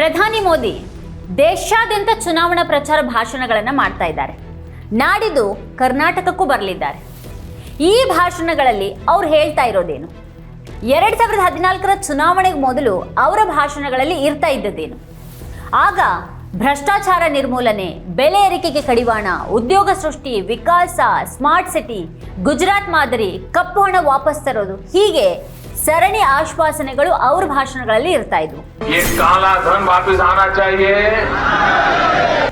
ಪ್ರಧಾನಿ ಮೋದಿ ದೇಶಾದ್ಯಂತ ಚುನಾವಣಾ ಪ್ರಚಾರ ಭಾಷಣಗಳನ್ನು ಮಾಡ್ತಾ ಇದ್ದಾರೆ. ನಾಡಿದ್ದು ಕರ್ನಾಟಕಕ್ಕೂ ಬರಲಿದ್ದಾರೆ. ಈ ಭಾಷಣಗಳಲ್ಲಿ ಅವ್ರು ಹೇಳ್ತಾ ಇರೋದೇನು? ಎರಡು ಸಾವಿರದ ಹದಿನಾಲ್ಕರ ಚುನಾವಣೆಗೆ ಮೊದಲು ಅವರ ಭಾಷಣಗಳಲ್ಲಿ ಇರ್ತಾ ಇದ್ದದ್ದೇನು? ಆಗ ಭ್ರಷ್ಟಾಚಾರ ನಿರ್ಮೂಲನೆ, ಬೆಲೆ ಏರಿಕೆಗೆ ಕಡಿವಾಣ, ಉದ್ಯೋಗ ಸೃಷ್ಟಿ, ವಿಕಾಸ, ಸ್ಮಾರ್ಟ್ ಸಿಟಿ, ಗುಜರಾತ್ ಮಾದರಿ, ಕಪ್ಪು ಹಣ ವಾಪಸ್ ತರೋದು ಹೀಗೆ ಸರಣಿ ಆಶ್ವಾಸನೆಗಳು ಅವ್ರ ಭಾಷಣಗಳಲ್ಲಿ ಇರ್ತಾ ಇದ್ವು ये काला धन वापस आना चाहिए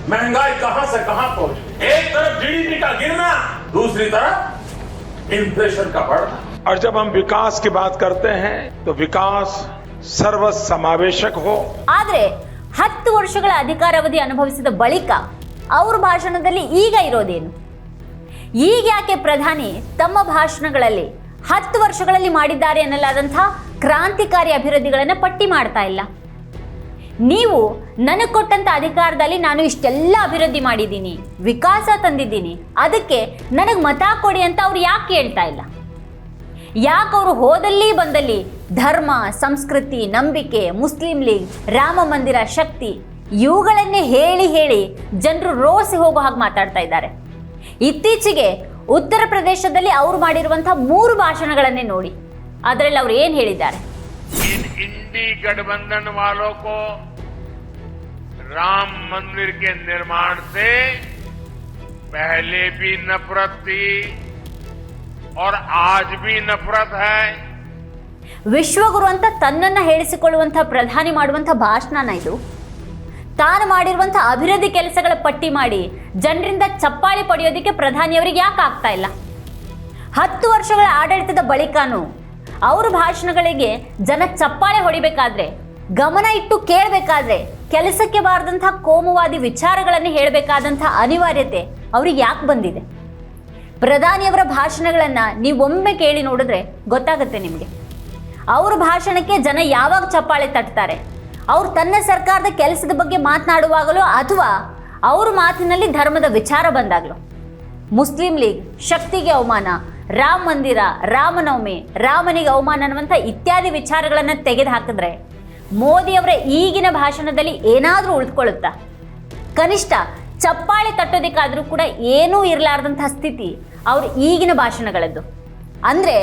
महंगाई कहां से कहां पहुंची एक तरफ जीडीपी का गिरना दूसरी तरफ इन्फ्लेशन का बढ़ना और जब हम विकास की बात करते हैं तो विकास सर्व समावेशक हो ಆದ್ರೆ ಹತ್ತು ವರ್ಷಗಳ ಅಧಿಕಾರಾವಧಿ ಅನುಭವಿಸಿದ ಬಳಿಕ ಅವ್ರ ಭಾಷಣದಲ್ಲಿ ಈಗ ಇರೋದೇನು ಈಗ ಯಾಕೆ ಪ್ರಧಾನಿ ತಮ್ಮ ಭಾಷಣಗಳಲ್ಲಿ ಹತ್ತು ವರ್ಷಗಳಲ್ಲಿ ಮಾಡಿದ್ದಾರೆ ಎನ್ನಲಾದಂಥ ಕ್ರಾಂತಿಕಾರಿ ಅಭಿವೃದ್ಧಿಗಳನ್ನು ಪಟ್ಟಿ ಮಾಡ್ತಾ ಇಲ್ಲ. ನೀವು ನನಗೆ ಕೊಟ್ಟಂಥ ಅಧಿಕಾರದಲ್ಲಿ ನಾನು ಇಷ್ಟೆಲ್ಲ ಅಭಿವೃದ್ಧಿ ಮಾಡಿದ್ದೀನಿ, ವಿಕಾಸ ತಂದಿದ್ದೀನಿ, ಅದಕ್ಕೆ ನನಗೆ ಮತ ಕೊಡಿ ಅಂತ ಅವ್ರು ಯಾಕೆ ಹೇಳ್ತಾ ಇಲ್ಲ? ಯಾಕೆ ಅವರು ಹೋದಲ್ಲಿ ಬಂದಲ್ಲಿ ಧರ್ಮ, ಸಂಸ್ಕೃತಿ, ನಂಬಿಕೆ, ಮುಸ್ಲಿಂ ಲೀಗ್, ರಾಮ ಮಂದಿರ, ಶಕ್ತಿ ಇವುಗಳನ್ನೇ ಹೇಳಿ ಹೇಳಿ ಜನರು ರೋಸಿ ಹೋಗೋ ಹಾಗೆ ಮಾತಾಡ್ತಾ ಇದ್ದಾರೆ. ಇತ್ತೀಚೆಗೆ ಉತ್ತರ ಪ್ರದೇಶದಲ್ಲಿ ಅವರು ಮಾಡಿರುವಂತಹ ಮೂರು ಭಾಷಣಗಳನ್ನೇ ನೋಡಿ ಅದರಲ್ಲಿ ಅವ್ರು ಏನು ಹೇಳಿದ್ದಾರೆ इन इंडी गठबंधन वालों को राम मंदिर के निर्माण से पहले भी नफरत थी और आज भी नफरत है ವಿಶ್ವಗುರು ಅಂತ ತನ್ನನ್ನು ಹೇಳಿಸಿಕೊಳ್ಳುವಂಥ ಪ್ರಧಾನಿ ಮಾಡುವಂಥ ಭಾಷಣನ ಇದು ತಾನು ಮಾಡಿರುವಂತಹ ಅಭಿವೃದ್ಧಿ ಕೆಲಸಗಳ ಪಟ್ಟಿ ಮಾಡಿ ಜನರಿಂದ ಚಪ್ಪಾಳಿ ಪಡೆಯೋದಕ್ಕೆ ಪ್ರಧಾನಿಯವರಿಗೆ ಯಾಕೆ ಆಗ್ತಾ ಇಲ್ಲ? ಹತ್ತು ವರ್ಷಗಳ ಆಡಳಿತದ ಬಳಿಕನೂ ಅವ್ರ ಭಾಷಣಗಳಿಗೆ ಜನ ಚಪ್ಪಾಳೆ ಹೊಡಿಬೇಕಾದ್ರೆ, ಗಮನ ಇಟ್ಟು ಕೇಳಬೇಕಾದ್ರೆ, ಕೆಲಸಕ್ಕೆ ಬಾರದಂತಹ ಕೋಮುವಾದಿ ವಿಚಾರಗಳನ್ನು ಹೇಳಬೇಕಾದಂತಹ ಅನಿವಾರ್ಯತೆ ಅವ್ರಿಗೆ ಯಾಕೆ ಬಂದಿದೆ? ಪ್ರಧಾನಿಯವರ ಭಾಷಣಗಳನ್ನು ನೀವೊಮ್ಮೆ ಕೇಳಿ ನೋಡಿದ್ರೆ ಗೊತ್ತಾಗುತ್ತೆ ನಿಮಗೆ. ಅವ್ರ ಭಾಷಣಕ್ಕೆ ಜನ ಯಾವಾಗ ಚಪ್ಪಾಳೆ ತಟ್ತಾರೆ? ಅವ್ರು ತನ್ನ ಸರ್ಕಾರದ ಕೆಲಸದ ಬಗ್ಗೆ ಮಾತನಾಡುವಾಗಲೂ ಅಥವಾ ಅವ್ರ ಮಾತಿನಲ್ಲಿ ಧರ್ಮದ ವಿಚಾರ ಬಂದಾಗಲೂ? ಮುಸ್ಲಿಂ ಲೀಗ್ ಶಕ್ತಿಗೆ ಅವಮಾನ, ರಾಮ ಮಂದಿರ, ರಾಮನವಮಿ, ರಾಮನಿಗೆ ಅವಮಾನ ಅನ್ನುವಂಥ ಇತ್ಯಾದಿ ವಿಚಾರಗಳನ್ನು ತೆಗೆದು ಹಾಕಿದ್ರೆ ಮೋದಿಯವರ ಈಗಿನ ಭಾಷಣದಲ್ಲಿ ಏನಾದರೂ ಉಳಿದುಕೊಳ್ಳುತ್ತಾ ಕನಿಷ್ಠ ಚಪ್ಪಾಳೆ ತಟ್ಟೋದಕ್ಕಾದರೂ ಕೂಡ ಏನೂ ಇರಲಾರ್ದಂಥ ಸ್ಥಿತಿ ಅವ್ರ ಈಗಿನ ಭಾಷಣಗಳದ್ದು. ಅಂದರೆ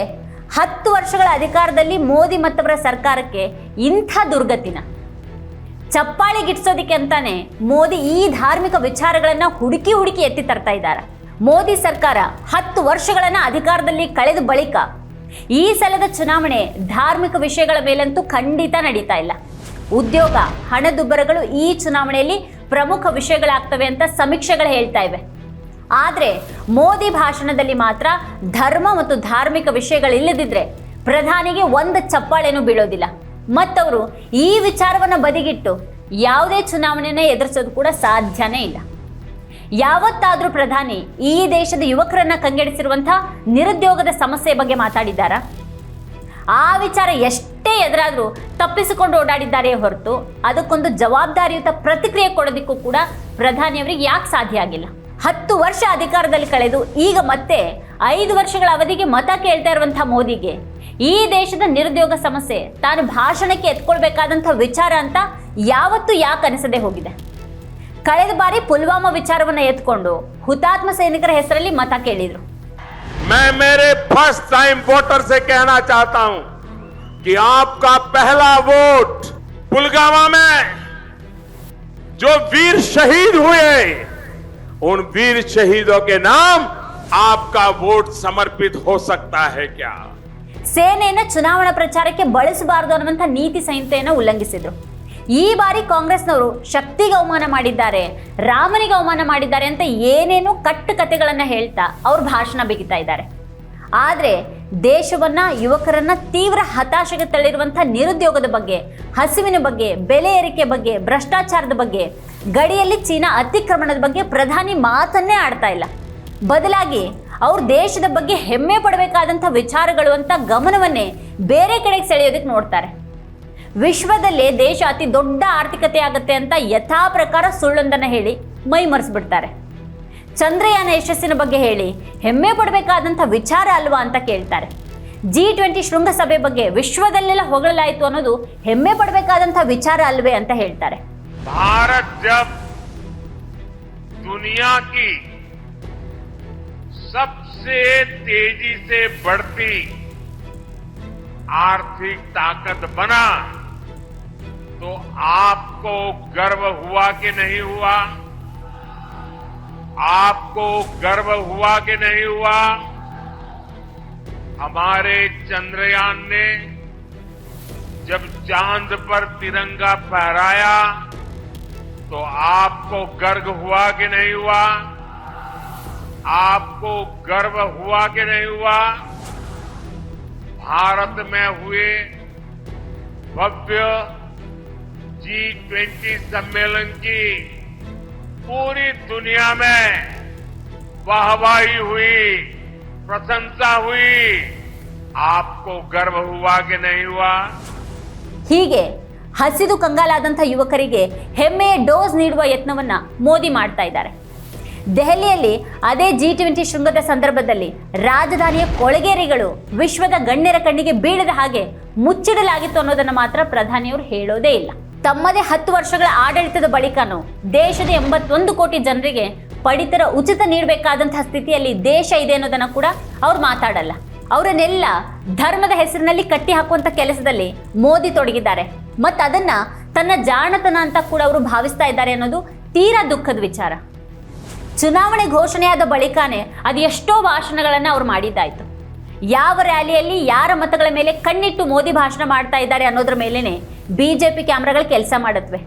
ಹತ್ತು ವರ್ಷಗಳ ಅಧಿಕಾರದಲ್ಲಿ ಮೋದಿ ಮತ್ತವರ ಸರ್ಕಾರಕ್ಕೆ ಇಂಥ ದುರ್ಗತಿನ. ಚಪ್ಪಾಳಿ ಗಿಟ್ಸೋದಕ್ಕೆ ಅಂತಾನೆ ಮೋದಿ ಈ ಧಾರ್ಮಿಕ ವಿಚಾರಗಳನ್ನ ಹುಡುಕಿ ಹುಡುಕಿ ಎತ್ತಿ ತರ್ತಾ ಇದ್ದಾರೆ. ಮೋದಿ ಸರ್ಕಾರ ಹತ್ತು ವರ್ಷಗಳನ್ನ ಅಧಿಕಾರದಲ್ಲಿ ಕಳೆದ ಬಳಿಕ ಈ ಸಲದ ಚುನಾವಣೆ ಧಾರ್ಮಿಕ ವಿಷಯಗಳ ಮೇಲಂತೂ ಖಂಡಿತ ನಡೀತಾ ಇಲ್ಲ. ಉದ್ಯೋಗ, ಹಣದುಬ್ಬರಗಳು ಈ ಚುನಾವಣೆಯಲ್ಲಿ ಪ್ರಮುಖ ವಿಷಯಗಳಾಗ್ತವೆ ಅಂತ ಸಮೀಕ್ಷೆಗಳು ಹೇಳ್ತಾ ಇವೆ. ಆದರೆ ಮೋದಿ ಭಾಷಣದಲ್ಲಿ ಮಾತ್ರ ಧರ್ಮ ಮತ್ತು ಧಾರ್ಮಿಕ ವಿಷಯಗಳಿಲ್ಲದಿದ್ರೆ ಪ್ರಧಾನಿಗೆ ಒಂದು ಚಪ್ಪಾಳೆನೂ ಬೀಳೋದಿಲ್ಲ. ಮತ್ತವರು ಈ ವಿಚಾರವನ್ನು ಬದಿಗಿಟ್ಟು ಯಾವುದೇ ಚುನಾವಣೆಯನ್ನು ಎದುರಿಸೋದು ಕೂಡ ಸಾಧ್ಯನೇ ಇಲ್ಲ. ಯಾವತ್ತಾದರೂ ಪ್ರಧಾನಿ ಈ ದೇಶದ ಯುವಕರನ್ನ ಕಂಗೆಡಿಸಿರುವಂತಹ ನಿರುದ್ಯೋಗದ ಸಮಸ್ಯೆ ಬಗ್ಗೆ ಮಾತಾಡಿದ್ದಾರಾ? ಆ ವಿಚಾರ ಎಷ್ಟೇ ಎದುರಾದರೂ ತಪ್ಪಿಸಿಕೊಂಡು ಓಡಾಡಿದ್ದಾರೆ ಹೊರತು ಅದಕ್ಕೊಂದು ಜವಾಬ್ದಾರಿಯುತ ಪ್ರತಿಕ್ರಿಯೆ ಕೊಡೋದಕ್ಕೂ ಕೂಡ ಪ್ರಧಾನಿಯವರಿಗೆ ಯಾಕೆ ಸಾಧ್ಯ ಆಗಿಲ್ಲ? ಹತ್ತು ವರ್ಷ ಅಧಿಕಾರದಲ್ಲಿ ಕಳೆದು ಈಗ ಮತ್ತೆ ಐದು ವರ್ಷಗಳ ಅವಧಿಗೆ ಮತ ಕೇಳ್ತಾ ಇರುವಂತಹ ಮೋದಿಗೆ ಈ ದೇಶದ ನಿರುದ್ಯೋಗ ಸಮಸ್ಯೆ ತಾನು ಭಾಷಣಕ್ಕೆ ಎತ್ಕೊಳ್ಬೇಕಾದಂಥ ವಿಚಾರ ಅಂತ ಯಾವತ್ತೂ ಯಾಕೆ ಅನಿಸದೆ ಹೋಗಿದೆ ಕಳೆದ ಬಾರಿ ಪುಲ್ವಾಮಾ ವಿಚಾರವನ್ನ ಎತ್ಕೊಂಡು ಹುತಾತ್ಮ ಸೈನಿಕರ ಹೆಸರಲ್ಲಿ ಮತ ಕೇಳಿದ್ರು मैं मेरे फर्स्ट टाइम वोटर से कहना चाहता हूं कि आपका पहला वोट पुलगामा में जो वीर शहीद हुए उन वीर शहीदों के नाम आपका वोट समर्पित हो सकता है क्या ಸೇನೆಯನ್ನ ಚುನಾವಣಾ ಪ್ರಚಾರಕ್ಕೆ ಬಳಸಬಾರದು ಅನ್ನುವಂಥ ನೀತಿ ಸಂಹಿತೆಯನ್ನು ಉಲ್ಲಂಘಿಸಿದರು. ಈ ಬಾರಿ ಕಾಂಗ್ರೆಸ್ನವರು ಶಕ್ತಿಗೆ ಅವಮಾನ ಮಾಡಿದ್ದಾರೆ, ರಾಮನಿಗೆ ಅವಮಾನ ಮಾಡಿದ್ದಾರೆ ಅಂತ ಏನೇನೋ ಕಟ್ಟು ಕಥೆಗಳನ್ನು ಹೇಳ್ತಾ ಅವ್ರ ಭಾಷಣ ಬಿಗಿತಾ ಇದ್ದಾರೆ. ಆದರೆ ದೇಶವನ್ನ, ಯುವಕರನ್ನ ತೀವ್ರ ಹತಾಶೆಗೆ ತಳ್ಳಿರುವಂಥ ನಿರುದ್ಯೋಗದ ಬಗ್ಗೆ, ಹಸಿವಿನ ಬಗ್ಗೆ, ಬೆಲೆ ಏರಿಕೆ ಬಗ್ಗೆ, ಭ್ರಷ್ಟಾಚಾರದ ಬಗ್ಗೆ, ಗಡಿಯಲ್ಲಿ ಚೀನಾ ಅತಿಕ್ರಮಣದ ಬಗ್ಗೆ ಪ್ರಧಾನಿ ಮಾತನ್ನೇ ಆಡ್ತಾ ಇಲ್ಲ. ಬದಲಾಗಿ ಅವ್ರ ದೇಶದ ಬಗ್ಗೆ ಹೆಮ್ಮೆ ಪಡಬೇಕಾದಂಥ ವಿಚಾರಗಳು ಅಂತ ಗಮನವನ್ನೇ ಬೇರೆ ಕಡೆಗೆ ಸೆಳೆಯೋದಕ್ಕೆ ನೋಡ್ತಾರೆ. ವಿಶ್ವದಲ್ಲೇ ದೇಶ ಅತಿ ದೊಡ್ಡ ಆರ್ಥಿಕತೆ ಆಗುತ್ತೆ ಅಂತ ಯಥಾ ಪ್ರಕಾರ ಸುಳ್ಳೊಂದನ್ನು ಹೇಳಿ ಮೈಮರೆಸ್ಬಿಡ್ತಾರೆ ಚಂದ್ರಯಾನ ಯಶಸ್ಸಿನ ಬಗ್ಗೆ ಹೇಳಿ ಹೆಮ್ಮೆ ಪಡಬೇಕಾದಂಥ ವಿಚಾರ ಅಲ್ವಾ ಅಂತ ಕೇಳ್ತಾರೆ. ಜಿ ಟ್ವೆಂಟಿ ಶೃಂಗಸಭೆ ಬಗ್ಗೆ ವಿಶ್ವದಲ್ಲೆಲ್ಲ ಹೊಗಳಲಾಯಿತು ಅನ್ನೋದು ಹೆಮ್ಮೆ ಪಡಬೇಕಾದಂಥ ವಿಚಾರ ಅಲ್ವೇ ಅಂತ ಹೇಳ್ತಾರೆ. ಭಾರತ ದುನಿಯಾ ಕೀ सबसे तेज़ी से बढ़ती आर्थिक ताकत बना तो आपको गर्व हुआ कि नहीं हुआ? आपको गर्व हुआ कि नहीं हुआ? हमारे चंद्रयान ने जब चाँद पर तिरंगा फहराया तो आपको गर्व हुआ कि नहीं हुआ? आपको गर्व हुआ कि नहीं हुआ भारत में हुए भव्य जी ट्वेंटी सम्मेलन की पूरी दुनिया में वाहवाही हुई प्रशंसा हुई आपको गर्व हुआ कि नहीं हुआ ಹೀಗೆ ಹಸಿದು ಕಂಗಾಲಾದಂಥ ಯುವಕರಿಗೆ ಹೆಮ್ಮೆಯ ಡೋಸ್ ನೀಡುವ ಯತ್ನವನ್ನ ಮೋದಿ ಮಾಡ್ತಾ ಇದ್ದಾರೆ ದೆಹಲಿಯಲ್ಲಿ ಅದೇ ಜಿ ಟ್ವೆಂಟಿ ಶೃಂಗದ ಸಂದರ್ಭದಲ್ಲಿ ರಾಜಧಾನಿಯ ಕೊಳಗೇರಿಗಳು ವಿಶ್ವದ ಗಣ್ಯರ ಕಣ್ಣಿಗೆ ಬೀಳದ ಹಾಗೆ ಮುಚ್ಚಿಡಲಾಗಿತ್ತು ಅನ್ನೋದನ್ನು ಮಾತ್ರ ಪ್ರಧಾನಿಯವರು ಹೇಳೋದೇ ಇಲ್ಲ. ತಮ್ಮದೇ ಹತ್ತು ವರ್ಷಗಳ ಆಡಳಿತದ ಬಳಿಕನೂ ದೇಶದ ಎಂಬತ್ತೊಂದು ಕೋಟಿ ಜನರಿಗೆ ಪಡಿತರ ಉಚಿತ ನೀಡಬೇಕಾದಂತಹ ಸ್ಥಿತಿಯಲ್ಲಿ ದೇಶ ಇದೆ ಅನ್ನೋದನ್ನು ಕೂಡ ಅವ್ರು ಮಾತಾಡಲ್ಲ. ಅವರನ್ನೆಲ್ಲ ಧರ್ಮದ ಹೆಸರಿನಲ್ಲಿ ಕಟ್ಟಿ ಹಾಕುವಂತ ಕೆಲಸದಲ್ಲಿ ಮೋದಿ ತೊಡಗಿದ್ದಾರೆ. ಮತ್ತು ಅದನ್ನ ತನ್ನ ಜಾಣತನ ಅಂತ ಕೂಡ ಅವರು ಭಾವಿಸ್ತಾ ಇದ್ದಾರೆ ಅನ್ನೋದು ತೀರಾ ದುಃಖದ ವಿಚಾರ. ಚುನಾವಣೆ ಘೋಷಣೆಯಾದ ಬಳಿಕನೇ ಅದು ಎಷ್ಟೋ ಭಾಷಣಗಳನ್ನು ಅವ್ರು ಮಾಡಿದ್ದಾಯ್ತು. ಯಾವ ರ್ಯಾಲಿಯಲ್ಲಿ ಯಾರ ಮತಗಳ ಮೇಲೆ ಕಣ್ಣಿಟ್ಟು ಮೋದಿ ಭಾಷಣ ಮಾಡ್ತಾ ಇದ್ದಾರೆ ಅನ್ನೋದ್ರ ಮೇಲೇನೆ ಪಿ ಕ್ಯಾಮ್ರಾಗಳು ಕೆಲಸ ಮಾಡುತ್ತವೆ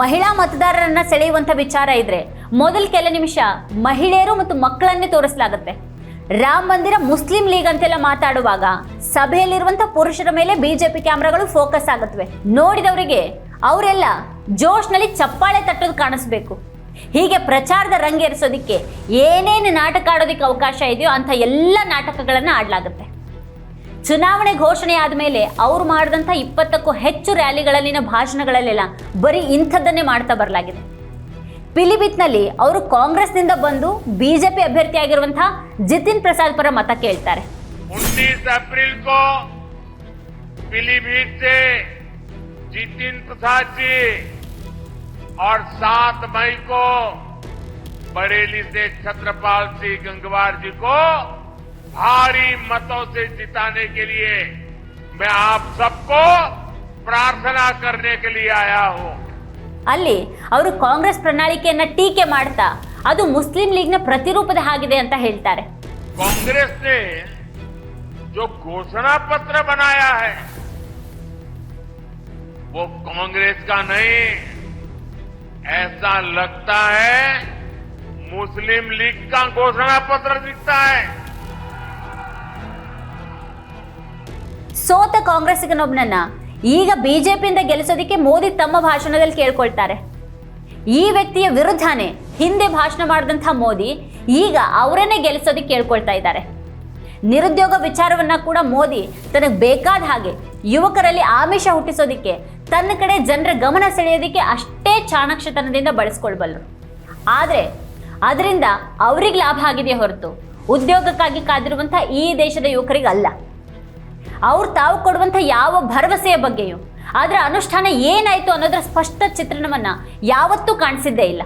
ಮಹಿಳಾ ಮತದಾರರನ್ನ ಸೆಳೆಯುವಂಥ ವಿಚಾರ ಇದ್ರೆ ಮೊದಲ ಕೆಲ ನಿಮಿಷ ಮಹಿಳೆಯರು ಮತ್ತು ಮಕ್ಕಳನ್ನೇ ತೋರಿಸಲಾಗುತ್ತೆ. ರಾಮ ಮಂದಿರ ಮುಸ್ಲಿಂ ಲೀಗ್ ಅಂತೆಲ್ಲ ಮಾತಾಡುವಾಗ ಸಭೆಯಲ್ಲಿರುವಂಥ ಪುರುಷರ ಮೇಲೆ ಬಿಜೆಪಿ ಕ್ಯಾಮ್ರಾಗಳು ಫೋಕಸ್ ಆಗುತ್ತವೆ ನೋಡಿದವರಿಗೆ ಅವರೆಲ್ಲ ಜೋಶ್ನಲ್ಲಿ ಚಪ್ಪಾಳೆ ತಟ್ಟೋದು ಕಾಣಿಸ್ಬೇಕು. ಹೀಗೆ ಪ್ರಚಾರದ ರಂಗೇರಿಸೋದಕ್ಕೆ ಏನೇನು ನಾಟಕ ಆಡೋದಕ್ಕೆ ಅವಕಾಶ ಇದೆಯೋ ಅಂಥ ಎಲ್ಲ ನಾಟಕಗಳನ್ನು ಆಡಲಾಗುತ್ತೆ. ಚುನಾವಣೆ ಘೋಷಣೆ ಆದಮೇಲೆ ಅವ್ರು ಮಾಡಿದಂಥ ಇಪ್ಪತ್ತಕ್ಕೂ ಹೆಚ್ಚು ರ್ಯಾಲಿಗಳಲ್ಲಿನ ಭಾಷಣಗಳಲ್ಲೆಲ್ಲ ಬರೀ ಇಂಥದ್ದನ್ನೇ ಮಾಡ್ತಾ ಬರಲಾಗಿದೆ. ಪಿಲಿಬಿತ್ನಲ್ಲಿ ಅವರು ಕಾಂಗ್ರೆಸ್ನಿಂದ ಬಂದು ಬಿಜೆಪಿ ಅಭ್ಯರ್ಥಿಯಾಗಿರುವಂತಹ ಜಿತಿನ್ ಪ್ರಸಾದ್ ಪರ ಮತ ಕೇಳ್ತಾರೆ. ಜಿತಿನ್ ಪ್ರಸಾದ್ ಜಿ और 7 मई को बरेली से छत्रपाल सिंह गंगवार जी को भारी मतों से जिताने के लिए मैं आप सबको प्रार्थना करने के लिए आया हूं ಅಲ್ಲಿ ಅವರು ಕಾಂಗ್ರೆಸ್ ಪ್ರಣಾಳಿಕೆಯನ್ನ ಟೀಕೆ ಮಾಡ್ತಾ ಅದು ಮುಸ್ಲಿಂ ಲೀಗ್ನ ಪ್ರತಿರೂಪದ ಹಾಗಿದೆ ಅಂತ ಹೇಳ್ತಾರೆ कांग्रेस ने जो घोषणा पत्र बनाया है वो कांग्रेस का नहीं ऐसा लगता है मुस्लिम लीग का घोषणा पत्र दिखता है ಸೋತ ಕಾಂಗ್ರೆಸ್ಸಿಗನೊಬ್ಬನನ್ನ ಈಗ ಬಿಜೆಪಿಯಿಂದ ಗೆಲ್ಲಿಸೋದಕ್ಕೆ ಮೋದಿ ತಮ್ಮ ಭಾಷಣದಲ್ಲಿ ಕೇಳ್ಕೊಳ್ತಾರೆ ಈ ವ್ಯಕ್ತಿಯ ವಿರುದ್ಧನೇ ಹಿಂದೆ ಭಾಷಣ ಮಾಡಿದಂಥ ಮೋದಿ ಈಗ ಅವರನ್ನೇ ಗೆಲ್ಲಿಸೋದಕ್ಕೆ ಕೇಳ್ಕೊಳ್ತಾ ಇದ್ದಾರೆ ನಿರುದ್ಯೋಗ ವಿಚಾರವನ್ನ ಕೂಡ ಮೋದಿ ತನಗೆ ಬೇಕಾದ ಹಾಗೆ ಯುವಕರಲ್ಲಿ ಆಮಿಷ ಹುಟ್ಟಿಸೋದಿಕ್ಕೆ ತನ್ನ ಕಡೆ ಜನರ ಗಮನ ಸೆಳೆಯೋದಿಕ್ಕೆ ಅಷ್ಟೇ ಚಾಣಾಕ್ಷತನದಿಂದ ಬಳಸ್ಕೊಳ್ಬಲ್ಲರು ಆದರೆ, ಅದರಿಂದ ಅವ್ರಿಗೆ ಲಾಭ ಆಗಿದೆಯೇ ಹೊರತು ಉದ್ಯೋಗಕ್ಕಾಗಿ ಕಾದಿರುವಂಥ ಈ ದೇಶದ ಯುವಕರಿಗೆ ಅಲ್ಲ ಅವ್ರು ತಾವು ಕೊಡುವಂಥ ಯಾವ ಭರವಸೆಯ ಬಗ್ಗೆಯೂ ಅದರ ಅನುಷ್ಠಾನ ಏನಾಯಿತು ಅನ್ನೋದರ ಸ್ಪಷ್ಟ ಚಿತ್ರಣವನ್ನು ಯಾವತ್ತೂ ಕಾಣಿಸಿದ್ದೇ ಇಲ್ಲ.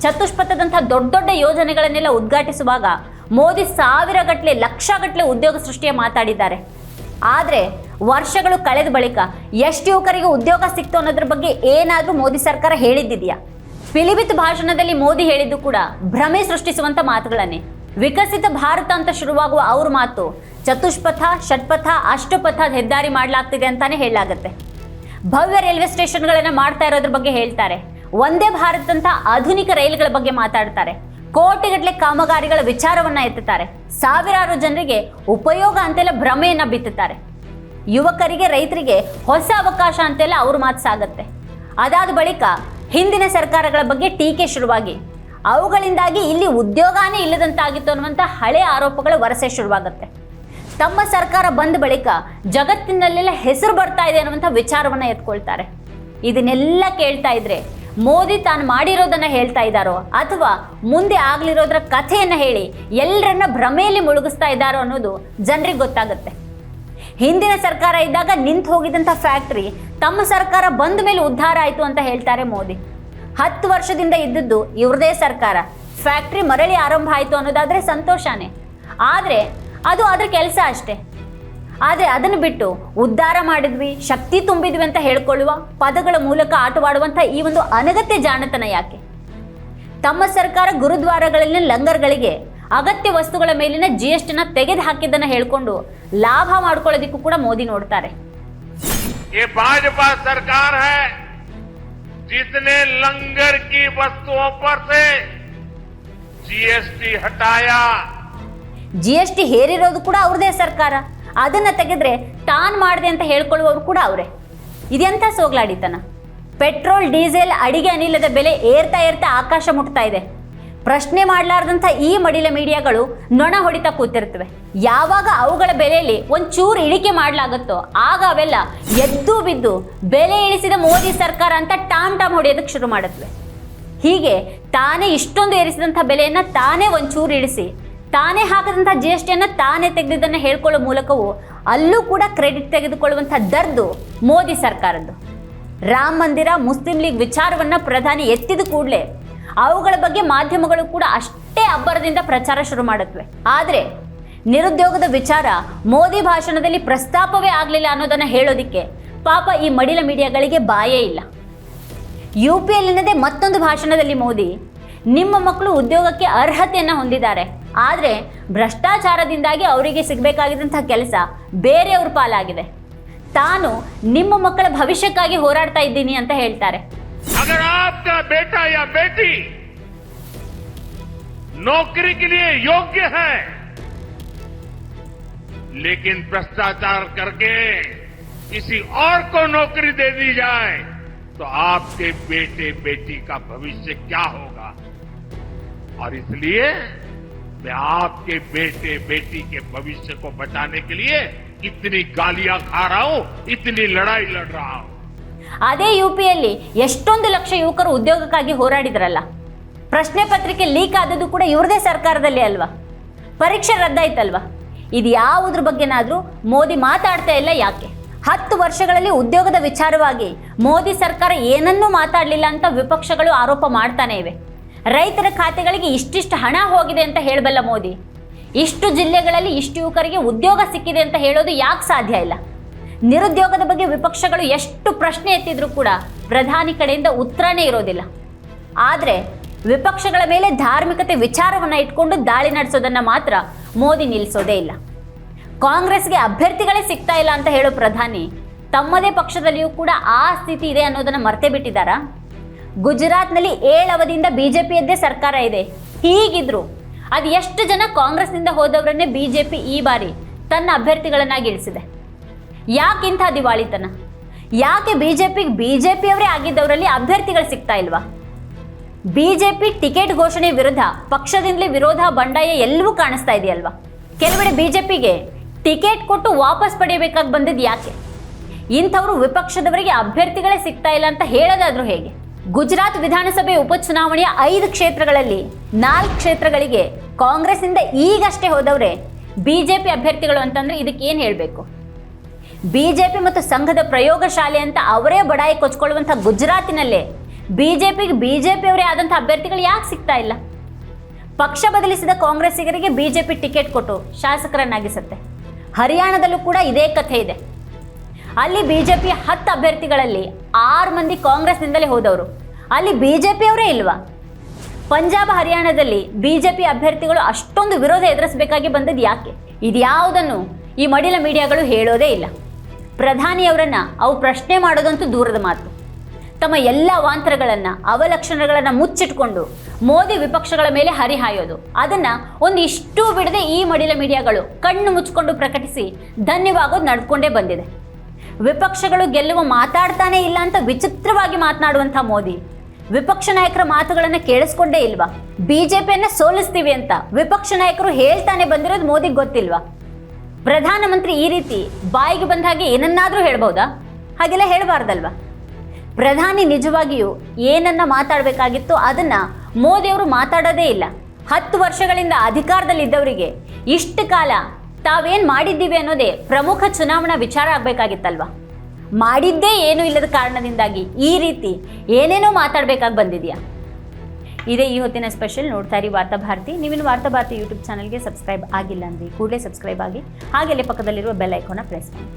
ಚತುಷ್ಪಥದಂಥ ದೊಡ್ಡ ದೊಡ್ಡ ಯೋಜನೆಗಳನ್ನೆಲ್ಲ ಉದ್ಘಾಟಿಸುವಾಗ ಮೋದಿ ಸಾವಿರ ಗಟ್ಟಲೆ ಲಕ್ಷ ಉದ್ಯೋಗ ಸೃಷ್ಟಿಯ ಮಾತಾಡಿದ್ದಾರೆ. ಆದರೆ ವರ್ಷಗಳು ಕಳೆದ ಬಳಿಕ ಎಷ್ಟು ಯುವಕರಿಗೆ ಉದ್ಯೋಗ ಸಿಕ್ತು ಅನ್ನೋದ್ರ ಬಗ್ಗೆ ಏನಾದರೂ ಮೋದಿ ಸರ್ಕಾರ ಹೇಳಿದ್ದಿದೆಯಾ? ಪಿಲಿಬಿತ್ ಭಾಷಣದಲ್ಲಿ ಮೋದಿ ಹೇಳಿದ್ದು ಕೂಡ ಭ್ರಮೆ ಸೃಷ್ಟಿಸುವಂಥ ಮಾತುಗಳನ್ನೇ. ವಿಕಸಿತ ಭಾರತ ಅಂತ ಶುರುವಾಗುವ ಅವ್ರ ಮಾತು, ಚತುಷ್ಪಥ, ಷಟ್ಪಥ, ಅಷ್ಟಪಥ ಹೆದ್ದಾರಿ ಮಾಡಲಾಗ್ತಿದೆ ಅಂತಾನೆ ಹೇಳಲಾಗುತ್ತೆ. ಭವ್ಯ ರೈಲ್ವೆ ಸ್ಟೇಷನ್ಗಳನ್ನು ಮಾಡ್ತಾ ಇರೋದ್ರ ಬಗ್ಗೆ ಹೇಳ್ತಾರೆ. ಒಂದೇ ಭಾರತ್ ಅಂತ ಆಧುನಿಕ ರೈಲುಗಳ ಬಗ್ಗೆ ಮಾತಾಡ್ತಾರೆ. ಕೋಟಿಗಟ್ಟಲೆ ಕಾಮಗಾರಿಗಳ ವಿಚಾರವನ್ನ ಎತ್ತುತ್ತಾರೆ. ಸಾವಿರಾರು ಜನರಿಗೆ ಉಪಯೋಗ ಅಂತೆಲ್ಲ ಭ್ರಮೆಯನ್ನ ಬಿತ್ತುತ್ತಾರೆ. ಯುವಕರಿಗೆ, ರೈತರಿಗೆ ಹೊಸ ಅವಕಾಶ ಅಂತೆಲ್ಲ ಅವ್ರ ಮಾತು ಸಾಗತ್ತೆ. ಅದಾದ ಬಳಿಕ ಹಿಂದಿನ ಸರ್ಕಾರಗಳ ಬಗ್ಗೆ ಟೀಕೆ ಶುರುವಾಗಿ, ಅವುಗಳಿಂದಾಗಿ ಇಲ್ಲಿ ಉದ್ಯೋಗನೇ ಇಲ್ಲದಂತಾಗಿತ್ತು ಅನ್ನುವಂಥ ಹಳೆ ಆರೋಪಗಳ ವರಸೆ ಶುರುವಾಗುತ್ತೆ. ತಮ್ಮ ಸರ್ಕಾರ ಬಂದ ಬಳಿಕ ಜಗತ್ತಿನಲ್ಲೆಲ್ಲ ಹೆಸರು ಬರ್ತಾ ಇದೆ ಅನ್ನುವಂಥ ವಿಚಾರವನ್ನ ಎತ್ಕೊಳ್ತಾರೆ. ಇದನ್ನೆಲ್ಲ ಕೇಳ್ತಾ ಇದ್ರೆ ಮೋದಿ ತಾನು ಮಾಡಿರೋದನ್ನ ಹೇಳ್ತಾ ಇದ್ದಾರೋ, ಅಥವಾ ಮುಂದೆ ಆಗ್ಲಿರೋದ್ರ ಕಥೆಯನ್ನ ಹೇಳಿ ಎಲ್ಲರನ್ನ ಭ್ರಮೆಯಲ್ಲಿ ಮುಳುಗಿಸ್ತಾ ಇದ್ದಾರೋ ಅನ್ನೋದು ಜನರಿಗೆ ಗೊತ್ತಾಗುತ್ತೆ. ಹಿಂದಿನ ಸರ್ಕಾರ ಇದ್ದಾಗ ನಿಂತು ಹೋಗಿದ್ದಂಥ ಫ್ಯಾಕ್ಟ್ರಿ ತಮ್ಮ ಸರ್ಕಾರ ಬಂದ ಮೇಲೆ ಉದ್ಧಾರ ಆಯಿತು ಅಂತ ಹೇಳ್ತಾರೆ ಮೋದಿ. ಹತ್ತು ವರ್ಷದಿಂದ ಇದ್ದದ್ದು ಇವ್ರದೇ ಸರ್ಕಾರ. ಫ್ಯಾಕ್ಟ್ರಿ ಮರಳಿ ಆರಂಭ ಆಯಿತು ಅನ್ನೋದಾದರೆ ಸಂತೋಷನೇ. ಆದರೆ ಅದು ಅದ್ರ ಕೆಲಸ ಅಷ್ಟೇ. ಆದರೆ ಅದನ್ನು ಬಿಟ್ಟು ಉದ್ಧಾರ ಮಾಡಿದ್ವಿ, ಶಕ್ತಿ ತುಂಬಿದ್ವಿ ಅಂತ ಹೇಳ್ಕೊಳ್ಳುವ ಪದಗಳ ಮೂಲಕ ಆಟವಾಡುವಂಥ ಈ ಒಂದು ಅನಗತ್ಯ ಜಾಣತನ ಯಾಕೆ? ತಮ್ಮ ಸರ್ಕಾರ ಗುರುದ್ವಾರಗಳಲ್ಲಿನ ಲಂಗರ್ಗಳಿಗೆ ಅಗತ್ಯ ವಸ್ತುಗಳ ಮೇಲಿನ ಜಿ ಎಸ್ ಟಿನ ತೆಗೆದು ಹಾಕಿದ್ದನ್ನು ಹೇಳ್ಕೊಂಡು ಲಾಭ ಮಾಡ್ಕೊಳ್ಳೋದಕ್ಕೂ ಕೂಡ ಮೋದಿ ನೋಡ್ತಾರೆ ये भाजपा सरकार है जिसने लंगर की वस्तुओं पर से जीएसटी हटाया ಜಿ ಎಸ್ ಟಿ ಹೇರಿರೋದು ಕೂಡ ಅವ್ರದೇ ಸರ್ಕಾರ ಅದನ್ನ ತೆಗೆದ್ರೆ ತಾನು ಮಾಡಿದೆ ಅಂತ ಹೇಳ್ಕೊಳ್ಳುವವರು ಕೂಡ ಅವರೇ ಇದೆಂಥ ಸೋಗ್ಲಾಡಿತನ ಪೆಟ್ರೋಲ್ ಡೀಸೆಲ್ ಅಡಿಗೆ ಅನಿಲದ ಬೆಲೆ ಏರ್ತಾ ಏರ್ತಾ ಆಕಾಶ ಮುಟ್ತಾ ಇದೆ ಪ್ರಶ್ನೆ ಮಾಡಲಾರ್ದಂಥ ಈ ಮಡಿಲ ಮೀಡಿಯಾಗಳು ನೊಣ ಹೊಡಿತಾ ಕೂತಿರ್ತವೆ ಯಾವಾಗ ಅವುಗಳ ಬೆಲೆಯಲ್ಲಿ ಒಂಚೂರು ಇಳಿಕೆ ಮಾಡಲಾಗುತ್ತೋ ಆಗ ಅವೆಲ್ಲ ಎದ್ದು ಬಿದ್ದು ಬೆಲೆ ಇಳಿಸಿದ ಮೋದಿ ಸರ್ಕಾರ ಅಂತ ಟಾಮ್ ಟಾಮ್ ಹೊಡೆಯೋದಕ್ಕೆ ಶುರು ಮಾಡುತ್ತವೆ. ಹೀಗೆ ತಾನೇ ಇಷ್ಟೊಂದು ಏರಿಸಿದಂಥ ಬೆಲೆಯನ್ನು ತಾನೇ ಒಂಚೂರು ಇಳಿಸಿ, ತಾನೇ ಹಾಕಿದಂಥ ಜಿ ಎಸ್ ಟಿಯನ್ನು ತಾನೇ ತೆಗೆದಿದ್ದನ್ನು ಹೇಳ್ಕೊಳ್ಳೋ ಮೂಲಕವೂ ಅಲ್ಲೂ ಕೂಡ ಕ್ರೆಡಿಟ್ ತೆಗೆದುಕೊಳ್ಳುವಂಥ ದರ್ದು ಮೋದಿ ಸರ್ಕಾರದ್ದು. ರಾಮ ಮಂದಿರ ಮುಸ್ಲಿಂ ಲೀಗ್ ವಿಚಾರವನ್ನು ಪ್ರಧಾನಿ ಎತ್ತಿದ ಕೂಡಲೇ ಅವುಗಳ ಬಗ್ಗೆ ಮಾಧ್ಯಮಗಳು ಕೂಡ ಅಷ್ಟೇ ಅಬ್ಬರದಿಂದ ಪ್ರಚಾರ ಶುರು ಮಾಡುತ್ತವೆ. ಆದರೆ ನಿರುದ್ಯೋಗದ ವಿಚಾರ ಮೋದಿ ಭಾಷಣದಲ್ಲಿ ಪ್ರಸ್ತಾಪವೇ ಆಗಲಿಲ್ಲ ಅನ್ನೋದನ್ನು ಹೇಳೋದಿಕ್ಕೆ ಪಾಪ ಈ ಮಡಿಲ ಮೀಡಿಯಾಗಳಿಗೆ ಬಾಯೇ ಇಲ್ಲ. ಯು ಪಿ ಮತ್ತೊಂದು ಭಾಷಣದಲ್ಲಿ ಮೋದಿ ನಿಮ್ಮ ಮಕ್ಕಳು ಉದ್ಯೋಗಕ್ಕೆ ಅರ್ಹತೆಯನ್ನು ಹೊಂದಿದ್ದಾರೆ. ಆದರೆ ಭ್ರಷ್ಟಾಚಾರದಿಂದಾಗಿ ಅವರಿಗೆ ಸಿಗಬೇಕಾಗಿದ್ದಂಥ ಕೆಲಸ ಬೇರೆಯವ್ರ ಪಾಲಾಗಿದೆ. ತಾನು ನಿಮ್ಮ ಮಕ್ಕಳ ಭವಿಷ್ಯಕ್ಕಾಗಿ ಹೋರಾಡ್ತಾ ಇದ್ದೀನಿ ಅಂತ ಹೇಳ್ತಾರೆ. अगर आपका बेटा या बेटी नौकरी के लिए योग्य है, लेकिन भ्रष्टाचार करके किसी और को नौकरी दे दी जाए तो आपके बेटे बेटी का भविष्य क्या होगा? और इसलिए मैं आपके बेटे बेटी के भविष्य को बचाने के लिए इतनी गालियाँ खा रहा हूँ, इतनी लड़ाई लड़ रहा हूँ। ಅದೇ ಯು ಪಿಯಲ್ಲಿ ಎಷ್ಟೊಂದು ಲಕ್ಷ ಯುವಕರು ಉದ್ಯೋಗಕ್ಕಾಗಿ ಹೋರಾಡಿದ್ರಲ್ಲ. ಪ್ರಶ್ನೆ ಪತ್ರಿಕೆ ಲೀಕ್ ಆದದ್ದು ಕೂಡ ಇವ್ರದೇ ಸರ್ಕಾರದಲ್ಲಿ ಅಲ್ವಾ? ಪರೀಕ್ಷೆ ರದ್ದಾಯ್ತಲ್ವಾ? ಇದು ಯಾವುದ್ರ ಬಗ್ಗೆನಾದರೂ ಮೋದಿ ಮಾತಾಡ್ತಾ ಇಲ್ಲ ಯಾಕೆ? ಹತ್ತು ವರ್ಷಗಳಲ್ಲಿ ಉದ್ಯೋಗದ ವಿಚಾರವಾಗಿ ಮೋದಿ ಸರ್ಕಾರ ಏನನ್ನೂ ಮಾತಾಡಲಿಲ್ಲ ಅಂತ ವಿಪಕ್ಷಗಳು ಆರೋಪ ಮಾಡ್ತಾನೆ ಇವೆ. ರೈತರ ಖಾತೆಗಳಿಗೆ ಇಷ್ಟಿಷ್ಟು ಹಣ ಹೋಗಿದೆ ಅಂತ ಹೇಳಬಲ್ಲ ಮೋದಿ. ಇಷ್ಟು ಜಿಲ್ಲೆಗಳಲ್ಲಿ ಇಷ್ಟು ಯುವಕರಿಗೆ ಉದ್ಯೋಗ ಸಿಕ್ಕಿದೆ ಅಂತ ಹೇಳೋದು ಯಾಕೆ ಸಾಧ್ಯ ಇಲ್ಲ? ನಿರುದ್ಯೋಗದ ಬಗ್ಗೆ ವಿಪಕ್ಷಗಳು ಎಷ್ಟು ಪ್ರಶ್ನೆ ಎತ್ತಿದ್ರೂ ಕೂಡ ಪ್ರಧಾನಿ ಕಡೆಯಿಂದ ಉತ್ತರನೇ ಇರೋದಿಲ್ಲ. ಆದರೆ ವಿಪಕ್ಷಗಳ ಮೇಲೆ ಧಾರ್ಮಿಕತೆ ವಿಚಾರವನ್ನು ಇಟ್ಕೊಂಡು ದಾಳಿ ನಡೆಸೋದನ್ನು ಮಾತ್ರ ಮೋದಿ ನಿಲ್ಲಿಸೋದೇ ಇಲ್ಲ. ಕಾಂಗ್ರೆಸ್ಗೆ ಅಭ್ಯರ್ಥಿಗಳೇ ಸಿಗ್ತಾ ಇಲ್ಲ ಅಂತ ಹೇಳೋ ಪ್ರಧಾನಿ ತಮ್ಮದೇ ಪಕ್ಷದಲ್ಲಿಯೂ ಕೂಡ ಆ ಸ್ಥಿತಿ ಇದೆ ಅನ್ನೋದನ್ನು ಮರ್ತೇ ಬಿಟ್ಟಿದ್ದಾರಾ? ಗುಜರಾತ್ನಲ್ಲಿ ಏಳು ಅವಧಿಯಿಂದ ಬಿಜೆಪಿಯದ್ದೇ ಸರ್ಕಾರ ಇದೆ. ಹೀಗಿದ್ರು ಅದು ಎಷ್ಟು ಜನ ಕಾಂಗ್ರೆಸ್ನಿಂದ ಹೋದವರನ್ನೇ ಬಿಜೆಪಿ ಈ ಬಾರಿ ತನ್ನ ಅಭ್ಯರ್ಥಿಗಳನ್ನಾಗಿ ಇಳಿಸಿದೆ? ಯಾಕಿಂಥ ದಿವಾಳಿತನ? ಯಾಕೆ ಬಿಜೆಪಿಗೆ ಬಿಜೆಪಿಯವರೇ ಆಗಿದ್ದವರಲ್ಲಿ ಅಭ್ಯರ್ಥಿಗಳು ಸಿಗ್ತಾ ಇಲ್ವಾ? ಬಿಜೆಪಿ ಟಿಕೆಟ್ ಘೋಷಣೆ ವಿರುದ್ಧ ಪಕ್ಷದಿಂದಲೇ ವಿರೋಧ ಬಂಡಾಯ ಎಲ್ಲವೂ ಕಾಣಿಸ್ತಾ ಇದೆಯಲ್ವಾ? ಕೆಲವೆಡೆ ಬಿಜೆಪಿಗೆ ಟಿಕೆಟ್ ಕೊಟ್ಟು ವಾಪಸ್ ಪಡೆಯಬೇಕಾಗಿ ಬಂದಿದ್ದು ಯಾಕೆ? ಇಂಥವರು ವಿಪಕ್ಷದವರಿಗೆ ಅಭ್ಯರ್ಥಿಗಳೇ ಸಿಗ್ತಾ ಇಲ್ಲ ಅಂತ ಹೇಳೋದಾದ್ರೂ ಹೇಗೆ? ಗುಜರಾತ್ ವಿಧಾನಸಭೆ ಉಪಚುನಾವಣೆಯ ಐದು ಕ್ಷೇತ್ರಗಳಲ್ಲಿ ನಾಲ್ಕು ಕ್ಷೇತ್ರಗಳಿಗೆ ಕಾಂಗ್ರೆಸ್ನಿಂದ ಈಗಷ್ಟೇ ಹೋದವರೇ ಬಿಜೆಪಿ ಅಭ್ಯರ್ಥಿಗಳು ಅಂತಂದ್ರೆ ಇದಕ್ಕೆ ಏನು ಹೇಳಬೇಕು? ಬಿಜೆಪಿ ಮತ್ತು ಸಂಘದ ಪ್ರಯೋಗಶಾಲೆ ಅಂತ ಅವರೇ ಬಡಾಯಿ ಕೊಚ್ಕೊಳ್ಳುವಂಥ ಗುಜರಾತಿನಲ್ಲೇ. ಬಿಜೆಪಿಗೆ ಬಿಜೆಪಿಯವರೇ ಆದಂಥ ಅಭ್ಯರ್ಥಿಗಳು ಯಾಕೆ ಸಿಗ್ತಾ ಇಲ್ಲ? ಪಕ್ಷ ಬದಲಿಸಿದ ಕಾಂಗ್ರೆಸ್ಸಿಗರಿಗೆ ಬಿಜೆಪಿ ಟಿಕೆಟ್ ಕೊಟ್ಟು ಶಾಸಕರನ್ನಾಗಿಸುತ್ತೆ. ಹರಿಯಾಣದಲ್ಲೂ ಕೂಡ ಇದೇ ಕಥೆ ಇದೆ. ಅಲ್ಲಿ ಬಿಜೆಪಿ ಹತ್ತು ಅಭ್ಯರ್ಥಿಗಳಲ್ಲಿ ಆರು ಮಂದಿ ಕಾಂಗ್ರೆಸ್ನಿಂದಲೇ ಹೋದವರು. ಅಲ್ಲಿ ಬಿಜೆಪಿಯವರೇ ಇಲ್ವಾ? ಪಂಜಾಬ್, ಹರಿಯಾಣದಲ್ಲಿ ಬಿಜೆಪಿ ಅಭ್ಯರ್ಥಿಗಳು ಅಷ್ಟೊಂದು ವಿರೋಧ ಎದುರಿಸಬೇಕಾಗಿ ಬಂದದ್ದು ಯಾಕೆ? ಇದ್ಯಾವುದನ್ನು ಈ ಮಡಿಲ ಮೀಡಿಯಾಗಳು ಹೇಳೋದೇ ಇಲ್ಲ. ಪ್ರಧಾನಿಯವರನ್ನ ಅವು ಪ್ರಶ್ನೆ ಮಾಡೋದಂತೂ ದೂರದ ಮಾತು. ತಮ್ಮ ಎಲ್ಲ ವಾಂತರಗಳನ್ನು, ಅವಲಕ್ಷಣಗಳನ್ನು ಮುಚ್ಚಿಟ್ಕೊಂಡು ಮೋದಿ ವಿಪಕ್ಷಗಳ ಮೇಲೆ ಹರಿಹಾಯೋದು. ಅದನ್ನು ಒಂದು ಇಷ್ಟೂ ಬಿಡದೆ ಈ ಮಡಿಲ ಮೀಡಿಯಾಗಳು ಕಣ್ಣು ಮುಚ್ಕೊಂಡು ಪ್ರಕಟಿಸಿ ಧನ್ಯವಾಗೋದು ನಡ್ಕೊಂಡೇ ಬಂದಿದೆ. ವಿಪಕ್ಷಗಳು ಗೆಲ್ಲುವ ಮಾತಾಡ್ತಾನೆ ಇಲ್ಲ ಅಂತ ವಿಚಿತ್ರವಾಗಿ ಮಾತನಾಡುವಂಥ ಮೋದಿ, ವಿಪಕ್ಷ ನಾಯಕರ ಮಾತುಗಳನ್ನು ಕೇಳಿಸ್ಕೊಂಡೇ ಇಲ್ವಾ? ಬಿಜೆಪಿಯನ್ನ ಸೋಲಿಸ್ತೀವಿ ಅಂತ ವಿಪಕ್ಷ ನಾಯಕರು ಹೇಳ್ತಾನೆ ಬಂದಿರೋದು ಮೋದಿಗೆ ಗೊತ್ತಿಲ್ವಾ? ಪ್ರಧಾನಮಂತ್ರಿ ಈ ರೀತಿ ಬಾಯಿಗೆ ಬಂದ ಹಾಗೆ ಏನನ್ನಾದರೂ ಹೇಳ್ಬೋದಾ? ಹಾಗೆಲ್ಲ ಹೇಳಬಾರ್ದಲ್ವಾ? ಪ್ರಧಾನಿ ನಿಜವಾಗಿಯೂ ಏನನ್ನ ಮಾತಾಡಬೇಕಾಗಿತ್ತು ಅದನ್ನ ಮೋದಿಯವರು ಮಾತಾಡೋದೇ ಇಲ್ಲ. ಹತ್ತು ವರ್ಷಗಳಿಂದ ಅಧಿಕಾರದಲ್ಲಿದ್ದವರಿಗೆ ಇಷ್ಟು ಕಾಲ ತಾವೇನು ಮಾಡಿದ್ದೀವಿ ಅನ್ನೋದೇ ಪ್ರಮುಖ ಚುನಾವಣಾ ವಿಚಾರ ಆಗಬೇಕಾಗಿತ್ತಲ್ವಾ? ಮಾಡಿದ್ದೇ ಏನೂ ಇಲ್ಲದ ಕಾರಣದಿಂದಾಗಿ ಈ ರೀತಿ ಏನೇನೋ ಮಾತಾಡಬೇಕಾಗಿ ಬಂದಿದ್ಯಾ? ಇದೇ ಈ ಹೊತ್ತಿನ ಸ್ಪೆಷಲ್ ನೋಡ್ತಾ ಇರಿ ವಾರ್ತಾ ಭಾರತಿ. ವಾರ್ತಾಭಾರತಿ ವಾರ್ತಾ ಭಾರತಿ ಯೂಟ್ಯೂಬ್ ಚಾನಲ್ಗೆ ಸಬ್ಸ್ಕ್ರೈಬ್ ಆಗಿಲ್ಲ ಅಂದ್ರೆ ಕೂಡಲೇ ಸಬ್ಸ್ಕ್ರೈಬ್ ಆಗಿ ಹಾಗೆ ಪಕ್ಕದಲ್ಲಿರುವ ಬೆಲ್ ಐಕೋನ ಪ್ರೆಸ್ ಮಾಡಿ.